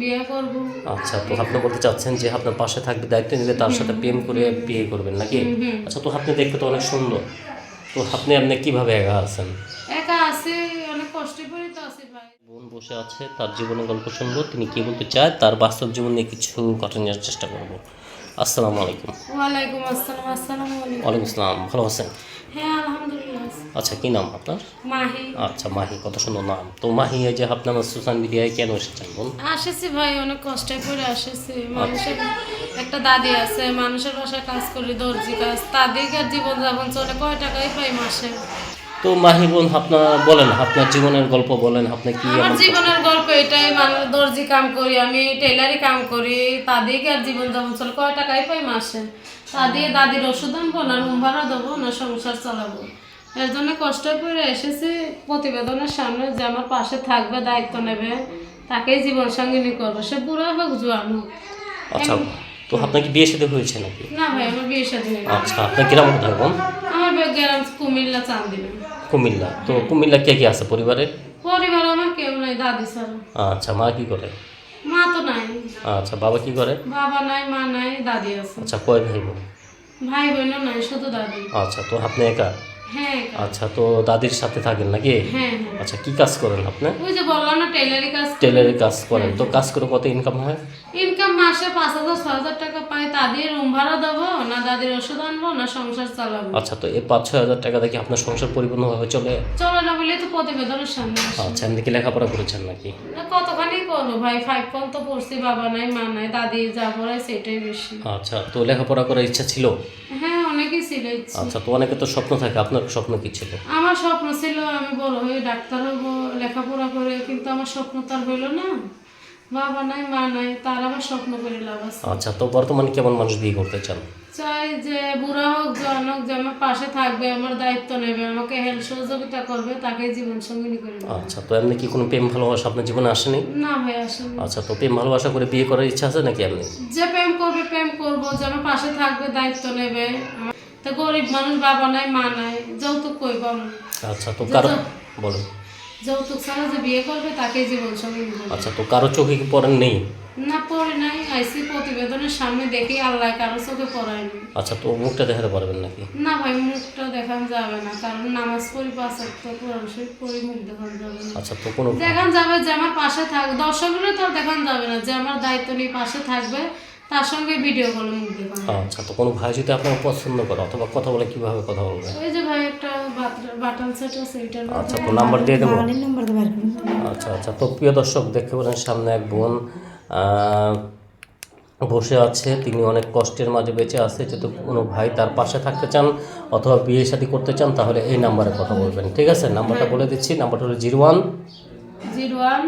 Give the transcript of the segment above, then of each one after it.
বিয়ে করব। আচ্ছা তো আপনি বলতে চাচ্ছেন যে আপনার পাশে থাকবে দায়িত্ব নিলে তার সাথে প্রেম করে বিয়ে করবেন নাকি? আচ্ছা তো আপনি দেখতে তো অনেক সুন্দর। তো আপনি আপনি কীভাবে একা আছেন? একা আছে অনেক কষ্ট করে তো আছে ভাই। বোন বসে আছে তার জীবনের গল্প শুনব তিনি কি বলতে চায় তার বাস্তব জীবন নিয়ে কিছু ঘটনা নেওয়ার চেষ্টা করব। আসসালামু আলাইকুম। ওয়ালাইকুম আসসালাম আসসালামু আলাইকুম। ওয়ালাইকুম আসসালাম ভালো আছেন। আচ্ছা কি নাম আপনার? মাহি। আচ্ছা মাহি কত সুন্দর নাম। তো মাহি এই যে আপনার সোশ্যাল মিডিয়ায় কেন এসেছেন বোন আসেছি ভাই অনেক কষ্ট করে আসেছি। মানুষের একটা দাদি আছে মানুষের বাসায় কাজ করি দর্জি কাজ। তাদেরকে জীবন যাপন চলে কয় টাকাই পাই মাসে। তো মাহি বোন আপনার বলেন আপনার জীবনের গল্প বলেন আপনি কি আমার জীবনের গল্প এটাই মানুষ দর্জি কাম করি আমি টেলারি কাম করি তাদেরকে আর জীবন যাপন চলে কয় টাকাই পাই মাসে? তা দিয়ে দাদির ওষুধ আনব না রুম ভাড়া দেবো না সংসার চালাবো? এর জন্য কষ্ট করে এসেছি প্রতিবেদনের সামনে যে আমার পাশে থাকবে দায়িত্ব নেবে তাকেই জীবন সঙ্গিনী করব। সে বুড়া হোক জোয়ান হোক। আচ্ছা তো আপনার কি বিয়ে সাথে হয়েছে নাকি? না ভাই আমার বিয়ে সাথে আচ্ছা আপনার গ্রাম কোথায় বোন? আমার গ্রাম কুমিল্লা চান্দিনা। কুমিল্লা। তো কুমিল্লা কে কে আছে পরিবারে? পরিবার আমার কেউ নাই দাদি ছাড়া আচ্ছা মা কি করে? মা তো নাই। আচ্ছা বাবা কি করে? বাবা নাই মা নাই দাদি আছে। আচ্ছা কয় ভাই বোন? ভাই বোনও নাই শুধু দাদি। আচ্ছা তো আপনি একা? হ্যাঁ আচ্ছা তো দাদির সাথে থাকেন নাকি? হ্যাঁ হ্যাঁ। আচ্ছা কি কাজ করেন আপনি? ওই যে বললাম না টেলারি কাজ টেলারের কাজ করেন। তো কাজ করে কত ইনকাম হয়? ইনকাম মাসে পাঁচ হাজার ছ হাজার টাকা পাই। তা দিয়ে রুম ভাড়া দেবো না দাদির ওষুধ আনব না সংসার চালাবো। আচ্ছা তো এই পাঁচ ছয় হাজার টাকা দেখে আপনার সংসার পরিপূর্ণভাবে চলে। চলে না বলে তো প্রতিবেদনের সামনে। আচ্ছা এমনি কি লেখাপড়া করেছেন নাকি? না, কতখানি করব ভাই? ফাইভ পর্যন্ত পড়ছি বাবা নাই মা নাই দাদি যা পড়ায় সেটাই বেশি। আচ্ছা তো লেখাপড়া করার ইচ্ছা ছিল? হ্যাঁ ছিল আচ্ছা তো অনেকে তো স্বপ্ন থাকে আপনার স্বপ্ন কি ছিল? আমার স্বপ্ন ছিল আমি বড় হয়ে ডাক্তার হব লেখাপড়া করে কিন্তু আমার স্বপ্ন তার হইল না। বাবা নাই মা নাই তার আমার স্বপ্ন করে লাভ আছে। আচ্ছা তো বর্তমানে কেমন মানুষ বিয়ে করতে চান? চাই যে বুড়া হোক জওয়ান হোক যে আমার পাশে থাকবে আমার দায়িত্ব নেবে আমাকে হেল্প সহযোগিতা করবে তাকে জীবন সঙ্গিনী করে আচ্ছা তো এমনি কি কোনো প্রেম ভালোবাসা আপনার জীবনে আসেনি? না ভাই আসেনি। আচ্ছা তো প্রেম ভালোবাসা করে বিয়ে করার ইচ্ছা আছে নাকি এমনি যে প্রেম করবে প্রেম করব যে আমার পাশে থাকবে দায়িত্ব নেবে তো গরিব মানুষ বাবা নাই মা নাই যৌতুক আচ্ছা তো কারও বলুন যৌতুক ছাড়া যে বিয়ে করবে জীবন করবে আচ্ছা তো কারও চোখে কি পড়েন নেই? না পড়ে নাই আইসি প্রতিবেদনের সামনে দেখি আল্লাহ কারও চোখে পড়ায়নি আচ্ছা তো মুখটা দেখাতে পারবেন নাকি? না ভাই মুখটা দেখান যাবে না কারণ নামাজ পড়ি পাঁচ তো কোরআন শরীফ পড়ি মুখ দেখান যাবে না। আচ্ছা তো কোনো দেখান যাবে যে আমার পাশে থাক দর্শকগুলো তো দেখান যাবে না যে আমার দায়িত্ব নিয়ে পাশে থাকবে তার সঙ্গে ভিডিও কলে মুখ দেখান আচ্ছা তো কোনো ভাই যদি আপনার পছন্দ করে অথবা কথা বলে কীভাবে কথা বলবেন ওই যে ভাই একটা বাটন সেট আছে এটার আচ্ছা তো নাম্বার দিয়ে দেবো? নাম্বার বার আচ্ছা আচ্ছা তো প্রিয় দর্শক দেখতে পারেন সামনে এক বোন বসে আছে। তিনি অনেক কষ্টের মাঝে বেঁচে আছে। যদি কোনো ভাই তার পাশে থাকতে চান অথবা বিয়ে শাদী করতে চান তাহলে এই নাম্বারে কথা বলবেন। ঠিক আছে? নাম্বারটা বলে দিচ্ছি। নাম্বারটা হলো zero one zero one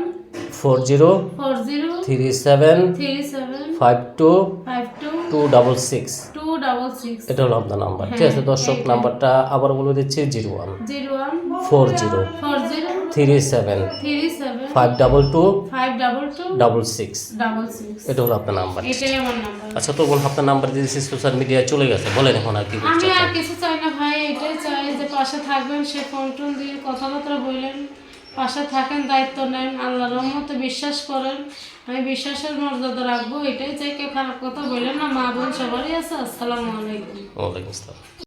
four zero four zero three seven three seven five two five two two double six. Two double six. এটা হলো আপনার নাম্বার ঠিক আছে? দর্শক নাম্বারটা আবার বলে দিচ্ছি zero one. Zero one four zero four zero three seven three seven five double two five double two double six. Double six. এটা হলো আপনার নাম্বার। এটাই আমার নাম্বার। আচ্ছা তো বোন আপনার নাম্বার দিয়েছি সোশ্যাল মিডিয়ায় চলে গেছে বলেন এখন আর কি আমি আর কিছু চাই না ভাই এটাই চাই যে পাশে থাকবেন সে ফোন টোন দিয়ে কথাবার্তা বললেন পাশে থাকেন, দায়িত্ব নেন, আল্লাহর রহমতে বিশ্বাস করেন। আমি বিশ্বাসের মর্যাদা রাখব, এটাই চাই কেউ খারাপ কথা বললেন না, মা বোন সবারই আছে, আসসালামু আলাইকুম। ওয়ালাইকুম আসসালাম।